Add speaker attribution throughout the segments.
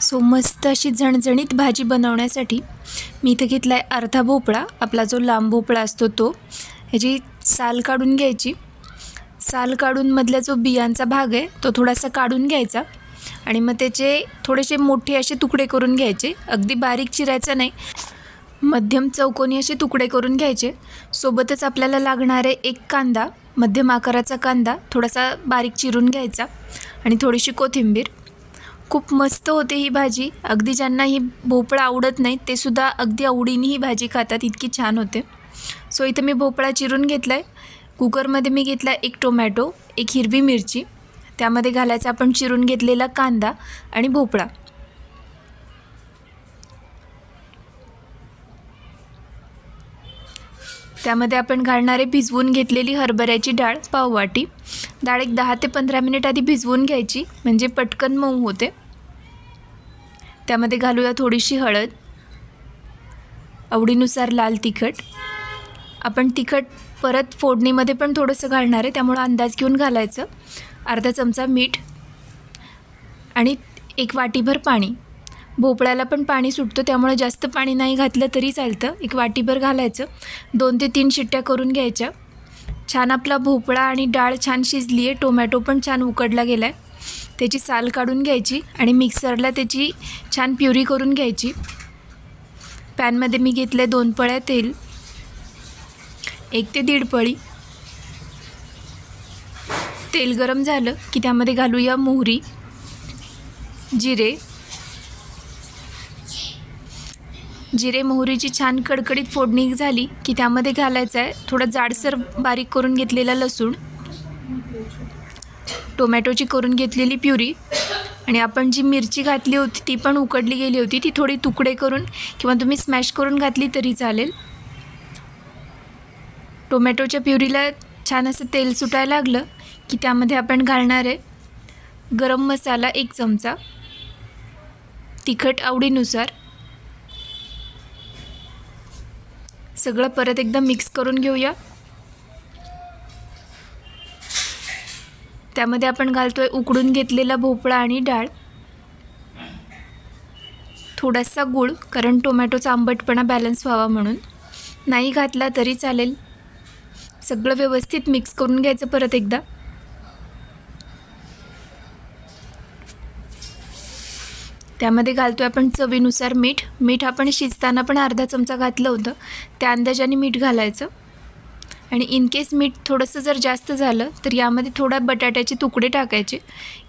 Speaker 1: So मस्त अशी झणझणीत भाजी बनवण्यासाठी मी इथं घेतला आहे अर्धा भोपळा. आपला जो लांब भोपळा असतो तो. ह्याची साल काढून घ्यायची. साल काढून मधला जो बियांचा भाग आहे तो थोडासा काढून घ्यायचा. आणि मग त्याचे थोडेसे मोठे असे तुकडे करून घ्यायचे. अगदी बारीक चिरायचं नाही. मध्यम चौकोनी असे तुकडे करून घ्यायचे. सोबतच आपल्याला लागणारे एक कांदा मध्यम आकाराचा कांदा. थोडासा बारीक चिरून घ्यायचा. आणि थोडीशी कोथिंबीर. खूप मस्त होते ही भाजी. अगदी ज्यांना ही भोपळा आवडत नाही ते सुद्धा अगदी आवडीने ही भाजी खातात. इतकी छान होते. सो इथं मी भोपळा चिरून घेतला आहे कुकरमध्ये मी घेतला एक टोमॅटो एक हिरवी मिरची. त्यामध्ये घालायचा आपण चिरून घेतलेला कांदा आणि भोपळा. त्यामध्ये आपण घालणारे भिजवून घेतलेली हरभऱ्याची डाळ पाववाटी. डाळ एक दहा ते पंधरा मिनिट आधी भिजवून घ्यायची म्हणजे पटकन मऊ होते. त्यामध्ये घालूया थोडीशी हळद. आवडीनुसार लाल तिखट. आपण तिखट परत फोडणीमध्ये पण थोडंसं घालणार आहे त्यामुळं अंदाज घेऊन घालायचं. अर्धा चमचा मीठ आणि एक वाटीभर पाणी. भोपळ्याला पण पाणी सुटतं त्यामुळे जास्त पाणी नाही घातलं तरी चालतं. एक वाटीभर घालायचं. दोन ते तीन शिट्ट्या करून घ्यायच्या. छान आपला भोपळा आणि डाळ छान शिजली आहे टोमॅटो पण छान उकडला गेला आहे त्याची साल काढून घ्यायची आणि मिक्सरला त्याची छान प्युरी करून घ्यायची. पॅनमध्ये मी घेतले दोन पळ्या तेल एक ते दीड पळी. तेल गरम झालं की त्यामध्ये घालूया मोहरी जिरे जिरे मोहरीची छान कडकडीत फोडणी झाली की त्यामध्ये घालायचं आहे थोडं जाडसर बारीक करून घेतलेला लसूण. टोमॅटोची करून घेतलेली प्युरी. आणि आपण जी मिरची घातली होती ती पण उकडली गेली होती. ती थोडी तुकडे करून किंवा तुम्ही स्मॅश करून घातली तरी चालेल. टोमॅटोच्या प्युरीला छान असं तेल सुटायला लागलं की त्यामध्ये आपण घालणार आहे गरम मसाला एक चमचा. तिखट आवडीनुसार. सगळं परत एकदा मिक्स करून घेऊया. त्यामध्ये आपण घालतोय उकडून घेतलेला भोपळा आणि डाळ. थोडासा गूळ कारण टोमॅटोचा आंबटपणा बॅलन्स व्हावा म्हणून. नाही घातला तरी चालेल. सगळं व्यवस्थित मिक्स करून घ्यायचं परत एकदा. त्यामध्ये घालतो आहे आपण चवीनुसार मीठ. मीठ आपण शिजताना पण अर्धा चमचा घातलं होतं. त्या अंदाजाने मीठ घालायचं. आणि इन केस मीठ थोडंसं जर जास्त झालं तर यामध्ये थोडा बटाट्याचे तुकडे टाकायचे.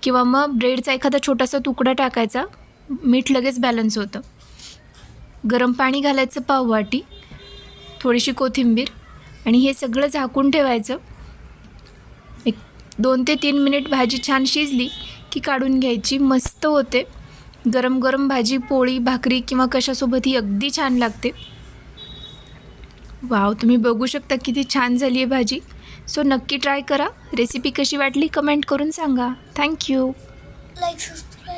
Speaker 1: किंवा मग ब्रेडचा एखादा छोटासा तुकडा टाकायचा. मीठ लगेच बॅलन्स होतं. गरम पाणी घालायचं पाववाटी थोडीशी कोथिंबीर. आणि हे सगळं झाकून ठेवायचं. एक दोन ते तीन मिनिट भाजी छान शिजली की काढून घ्यायची. मस्त होते. गरम गरम भाजी पोळी भाकरी किंवा कशासोबत ही अगदी छान लागते. वाव तुम्ही बघू शकता किती छान झाली आहे भाजी. सो नक्की ट्राय करा. रेसिपी कशी वाटली कमेंट करून सांगा. Thank you
Speaker 2: like